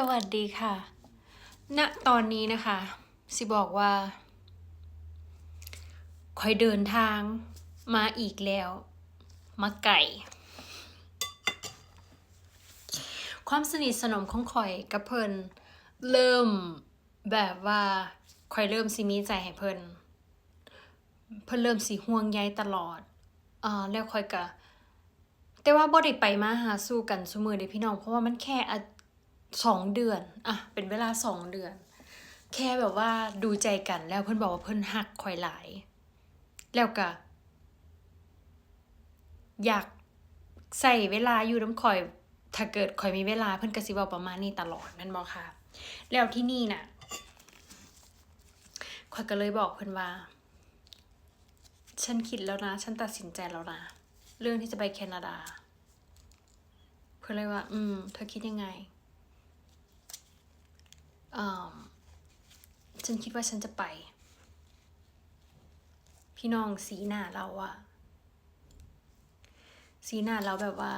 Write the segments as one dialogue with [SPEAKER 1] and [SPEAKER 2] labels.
[SPEAKER 1] สวัสดีค่ะ ณ ตอนนี้นะคะ สิบอกว่า คอยเดินทางมาอีกแล้ว มาไก่ ความสนิทสนมของคอยกับเพิ่นเริ่มแบบว่าคอยเริ่มสิมีใจให้เพิ่น เพิ่นเริ่มสิห่วงใยตลอดอ่าแล้วคอยกะแต่ว่าบ่ได้ไปมาหาสู่กันซุมือเด้พี่น้อง เพราะว่ามันแค่ สองเดือนอะเป็นเวลาสองเดือน แค่แบบว่าดูใจกันแล้วเพิ่อนบอกว่าเพิ่อนฮักข่อยหลาย แล้วก็อยากใส่เวลาอยู่นำข่อย ถ้าเกิดข่อยมีเวลาเพิ่อนก็สิเว้าประมาณนี้ตลอดแม่นบ่คะแล้วที่นี่น่ะข่อยก็เลยบอกเพิ่อนว่า ฉันคิดแล้วนะ ฉันตัดสินใจแล้วนะ เรื่องที่จะไปแคนาดา เพื่อนเลยว่า อืม เธอคิดยังไง ฉันคิดว่าฉันจะไป พี่น้องสีหน้าเราอะสีหน้าเราแบบว่า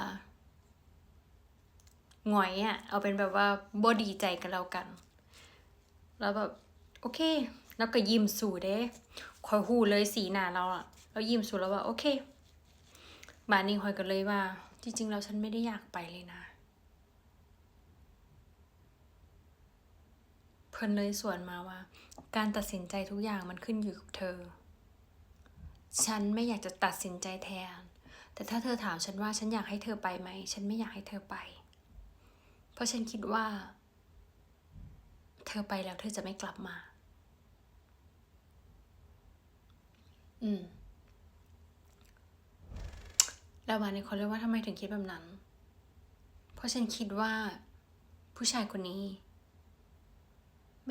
[SPEAKER 1] หงอยอะเอาเป็นแบบว่าบ่ดีใจกันแล้วกัน แล้วแบบโอเค แล้วก็ยิ้มสู่เด้คอยหูเลยสีหน้าเราอะเรายิ้มสู่แล้วว่าโอเคบานนี้คอยกันเลยว่า จริงๆแล้วฉันไม่ได้อยากไปเลยนะ เพิ่นเลยสวนมาว่า การตัดสินใจทุกอย่างมันขึ้นอยู่กับเธอ ฉันไม่อยากจะตัดสินใจแทน แต่ถ้าเธอถามฉันว่าฉันอยากให้เธอไปไหม ฉันไม่อยากให้เธอไป เพราะฉันคิดว่า เธอไปแล้วเธอจะไม่กลับมา อืม แล้ววันนี้เขาเรียกว่าทำไมถึงคิดแบบนั้น เพราะฉันคิดว่า ผู้ชายคนนี้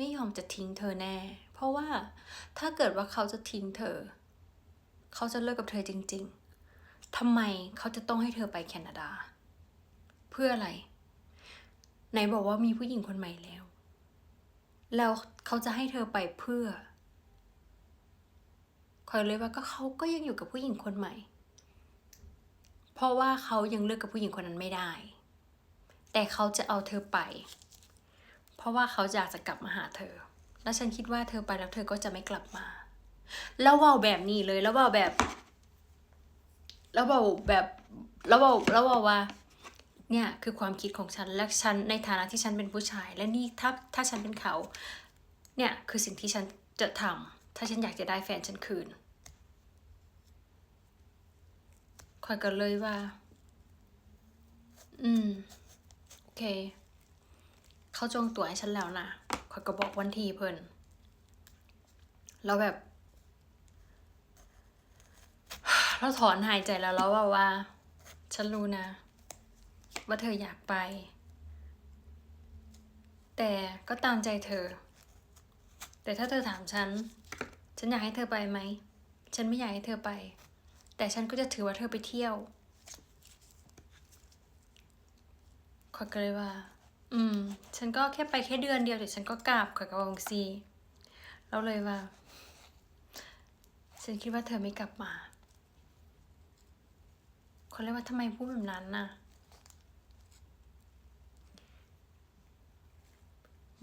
[SPEAKER 1] ไม่ยอมจะทิ้งเธอแน่ เพราะว่าถ้าเกิดว่าเขาจะทิ้งเธอ เขาจะเลิกกับเธอจริง ๆทำไมเขาจะต้องให้เธอไปแคนาดา เพื่ออะไร ไหนบอกว่ามีผู้หญิงคนใหม่แล้ว แล้วเขาจะให้เธอไปเพื่อคอยเลยว่าก็เขาก็ยังอยู่กับผู้หญิงคนใหม่ เพราะว่าเขายังเลิกกับผู้หญิงคนนั้นไม่ได้ แต่เขาจะเอาเธอไป เพราะว่าเขาอยากจะกลับมาหาเธอ แล้วฉันคิดว่าเธอไปแล้วเธอก็จะไม่กลับมา แล้วว่าแบบนี้เลย แล้วว่าแบบ แล้วว่าแบบแล้วว่าแล้วว่าว่าเนี่ยคือความคิดของฉันและฉันในฐานะที่ฉันเป็นผู้ชาย และนี่ถ้าถ้าฉันเป็นเขาเนี่ยคือสิ่งที่ฉันจะทำถ้าฉันอยากจะได้แฟนฉันคืนคอยกันเลยว่า อืม โอเค เขาจองตั๋วให้ฉันแล้วนะคอยก็บอกวันที่เพิ่นแล้วแบบ เราถอนหายใจแล้วแล้วว่าว่า ฉันรู้นะ ว่าเธออยากไป แต่ก็ตามใจเธอ แต่ถ้าเธอถามฉัน ฉันอยากให้เธอไปไหม ฉันไม่อยากให้เธอไป แต่ฉันก็จะถือว่าเธอไปเที่ยวขอยก็เลยว่า อืม ฉันก็แค่ไปแค่เดือนเดียวเดี๋ยวฉันก็กลับขอยก็วงซีแล้วเลยว่า ฉันคิดว่าเธอไม่กลับมาเขาเรียกว่าทำไมพูดแบบนั้นน่ะ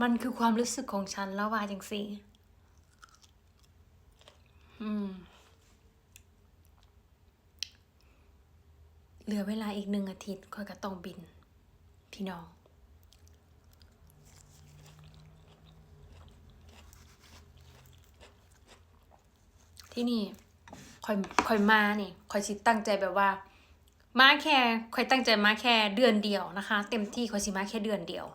[SPEAKER 1] มันคือความรู้สึกของฉันแล้วว่าจังสิอืม เหลือเวลาอีกหนึ่งอาทิตย์ค่อยก็ต้องบิน พี่น้อง ที่นี่คอยคอยมานี่คอยสิตั้งใจแบบว่า มาแค่คอยตั้งใจมาแค่เดือนเดียวนะคะ เต็มที่คอยสิมาแค่เดือนเดียว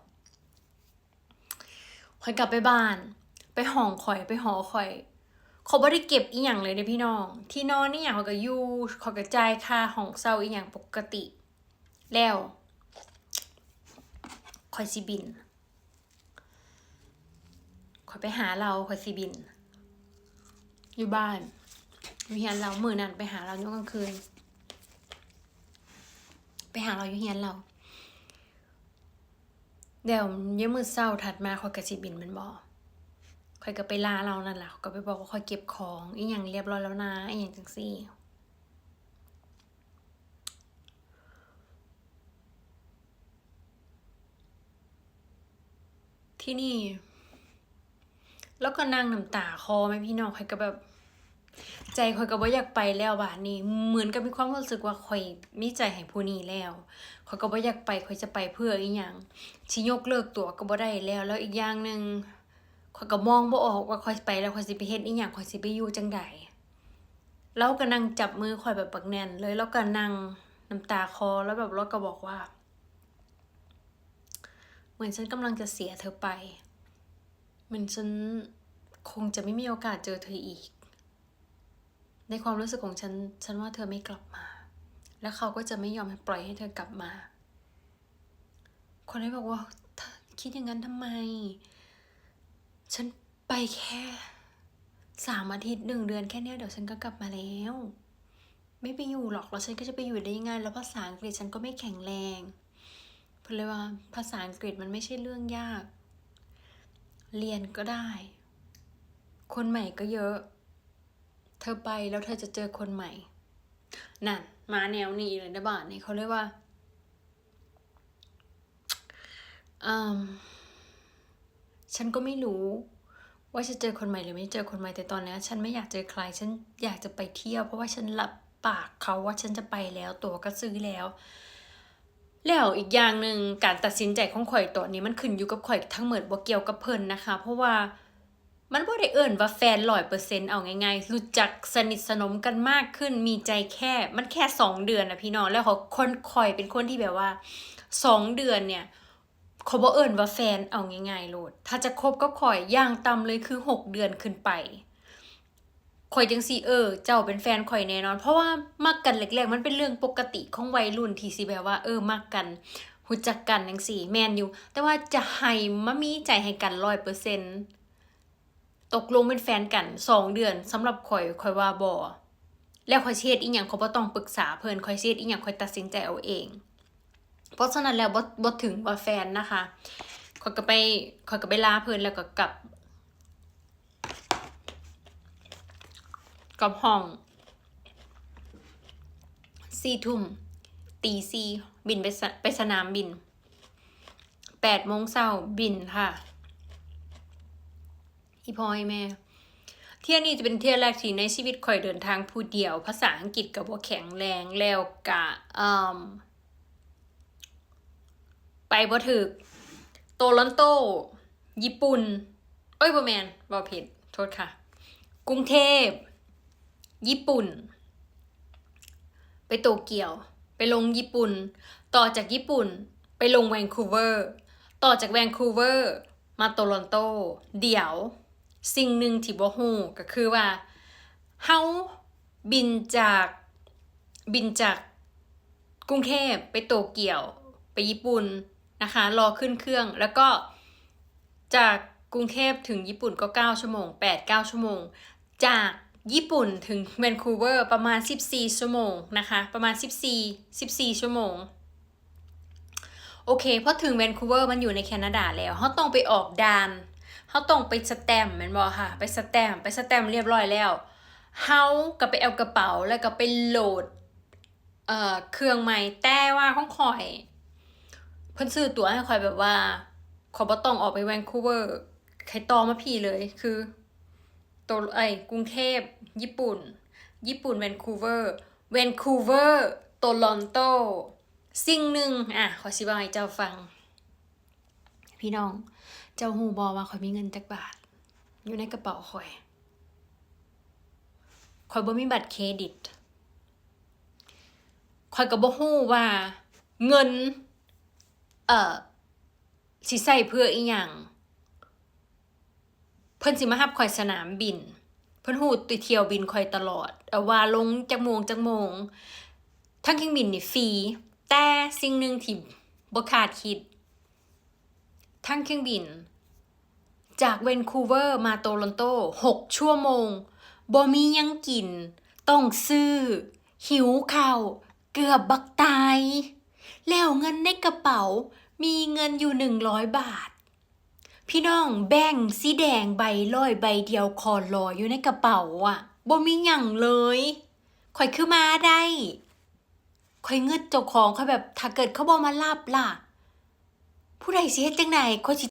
[SPEAKER 1] คอยกลับไปบ้าน ไปห้องคอยไปหอคอยเขาบ่ได้เก็บอีหยังเลยเด้พี่น้อง ที่นอนนี่อย่างเขาก็อยู่เขาก็จ่ายค่าห้องเช่าอีหยังปกติ แล้วคอยสิบินคอยไปหาเราคอยสิบิน อยู่บ้านอยู่เฮียนเรามือนั้นไปหาเราช่วงกลางคืน ไปหาเราอยู่เฮียนเราเดี๋ยวเยี่ยามมือเศร้าถัดมาคอยกระสิบินมันบอกคอยก็ไปลาเรานั่นแหละเขาก็ไปบอกว่าคอยเก็บของอีหยังเรียบร้อยแล้วนะอีหยังจังซี่ที่นี่ แล้วก็นั่งน้ำตาคอไหมพี่น้องข่อยก็แบบ ใจข่อยก็บ่อยากไปแล้วบาดนี้เหมือนกับมีความรู้สึกว่าข่อยมีใจให้ผู้นี้แล้วข่อยก็บ่อยากไปข่อยจะไปเพื่ออีหยังสิยกเลิกตั๋วก็บ่ได้แล้ว แล้วอีกอย่างหนึ่งข่อยก็มองบ่ออกว่าข่อยไปแล้วข่อยสิไปเฮ็ดอีหยังข่อยสิไปอยู่จังใดแล้วก็นั่งจับมือข่อยแบบปักแน่นเลย แล้วก็นั่งน้ำตาคลอแล้วแบบแล้วก็บอกว่า เหมือนฉันกำลังจะเสียเธอไป เหมือนฉันคงจะไม่มีโอกาสเจอเธออีก ในความรู้สึกของฉัน ฉันว่าเธอไม่กลับมา และเขาก็จะไม่ยอมปล่อยให้เธอกลับมา คนนี้บอกว่า คิดอย่างนั้นทำไม ฉันไปแค่สามอาทิตย์หนึ่งเดือนแค่นี้เดี๋ยวฉันก็กลับมาแล้ว ไม่ไปอยู่หรอกแล้วฉันก็จะไปอยู่ได้ยังไง แล้วภาษาอังกฤษฉันก็ไม่แข็งแรงเพราะเลยว่าภาษาอังกฤษมันไม่ใช่เรื่องยาก เรียนก็ได้ คนใหม่ก็เยอะ เธอไปแล้วเธอจะเจอคนใหม่ นั่น มาแนวนี้เลยนะบ้านนี่เขาเรียกว่าอืมฉันก็ไม่รู้ ว่าจะเจอคนใหม่หรือไม่เจอคนใหม่แต่ตอนนี้ฉันไม่อยากเจอใคร ฉันอยากจะไปเที่ยว เพราะว่าฉันรับปากเขาว่าฉันจะไปแล้วตั๋วก็ซื้อแล้ว แล้วอีกอย่างหนึ่งการตัดสินใจของข่อยตอนนี้มันขึ้นอยู่กับข่อยทั้งหมดบ่เกี่ยวกับเพิ่นนะคะ เพราะว่า มันบ่ได้เอิ่นว่าแฟนร้อยเปอร์เซ็นต์เอาง่ายๆ รู้จักสนิทสนมกันมากขึ้น มีใจแค่มันแค่สองเดือนนะพี่น้อง แล้วเขาคนข่อยเป็นคนที่แบบว่าสองเดือนเนี่ยเขาบ่เอิ่นว่าแฟนเอาง่ายๆโลด ถ้าจะคบกับข่อยอย่างต่ำเลยคือหกเดือนขึ้นไปข่อยจังสิเออ เจ้าเป็นแฟนข่อยแน่นอน เพราะว่ามักกันแรกๆมันเป็นเรื่องปกติของวัยรุ่นที่สิแบบว่าเออมักกันรู้จักกันจังซี่แมนอยู่ แต่ว่าจะให้มามีใจให้กัน100%ต ตกลงเป็นแฟนกันสองเดือนสำหรับข่อยข่อยว่าบ่แล้วข่อยเฮ็ดอีหยังเข่อยบ่ต้องปรึกษาเพิ่นข่อยเฮ็ดอีหยังข่อยตัดสินใจเอาเอง เพราะฉะนั้นแล้วบ่บ่ถึงว่าแฟนนะคะข่อยก็ไปข่อยก็ไปลาเพิ่นแล้วก็กลับกลับห้องสี่ทุ่มตีสี่บินไปไปสนามบินแปดโมงเช้าบินค่ะ อีพอยแม่ เที่ยนี้จะเป็นเที่ยแรกที่ในชีวิตข่อยเดินทางผู้เดียว ภาษาอังกฤษกับว่าแข็งแรงแล้วกะอืมไปบ่ถึก โตลอนโต ญี่ปุ่น เอ้ยบ่แมนบ่ผิด โทษค่ะ กรุงเทพ ญี่ปุ่น ไปโตเกียว ไปลงญี่ปุ่น ต่อจากญี่ปุ่น ไปลงแวนคูเวอร์ ต่อจากแวนคูเวอร์ มาโตลอนโต เดี๋ยว สิ่งหนึ่งที่บ่ฮู้ก็คือว่าเฮาบินจากบินจากกรุงเทพไปโตเกียวไปญี่ปุ่นนะคะ รอขึ้นเครื่องแล้วก็จากกรุงเทพถึงญี่ปุ่นก็ 9 ชั่วโมง 8-9 ชั่วโมง จากญี่ปุ่นถึงแวนคูเวอร์ประมาณ 14 ชั่วโมงนะคะ ประมาณ 14 14 ชั่วโมง โอเคพอถึงแวนคูเวอร์มันอยู่ในแคนาดาแล้วเขาต้องไปออกด่าน เขาต้องไปสแตมป์แมันบอค่ะ ไปสแตมป์ไปสแตมป์เรียบร้อยแล้วเขาก็ไปเอากระเป๋าแล้วก็ไปโหลดเอ่อเครื่องใหม่แต่ว่าของข่อย เพิ่นซื้อตั๋วให้ข่อยแบบว่าขอบ่ต้องออกไปแวนคูเวอร์ใครต่อมาพี่เลยคือตัวไอ้กรุงเทพญี่ปุ่น ญี่ปุ่นแวนคูเวอร์แวนคูเวอร์โตลอนโต สิ่งหนึ่งอะขอชิบายเจ้าฟัง พี่น้อง เจ้าหูบอว่าข่อยมีเงินจักบาท อยู่ในกระเป๋าข่อยข่อยบ่มีบัตรเครดิตข่อยก็บ่ฮู้ว่า เงิน เอ่อสิใช้เพื่ออีหยังเพิ่นสิมารับข่อยสนามบิน เพิ่นฮู้ติเที่ยวบินข่อยตลอดเอาว่าลงจักโมงจักโมงทั้งเครื่องบินนี่ฟรีแต่สิ่งหนึ่งที่บ่คาดคิด ทั้งเครื่องบิน จากแวนคูเวอร์มาโตลอนโต6ชั่วโมงบ่มียังกิน ต้องซื้อ หิวข้าว เกือบบักตาย แล้วเงินในกระเป๋า มีเงินอยู่100บาท พี่น้องแบ่งสีแดงใบร้อยใบเดียวคอลอยอยู่ในกระเป๋าอะบ่มีหยังเลยข่อยคือมาได้ข่อยเงึดเจ้าของข่อยแบบถ้าเกิดเขาบ่มารับล่ะ ผู้ใดสิเฮ็ดจังได๋ข่อยสิ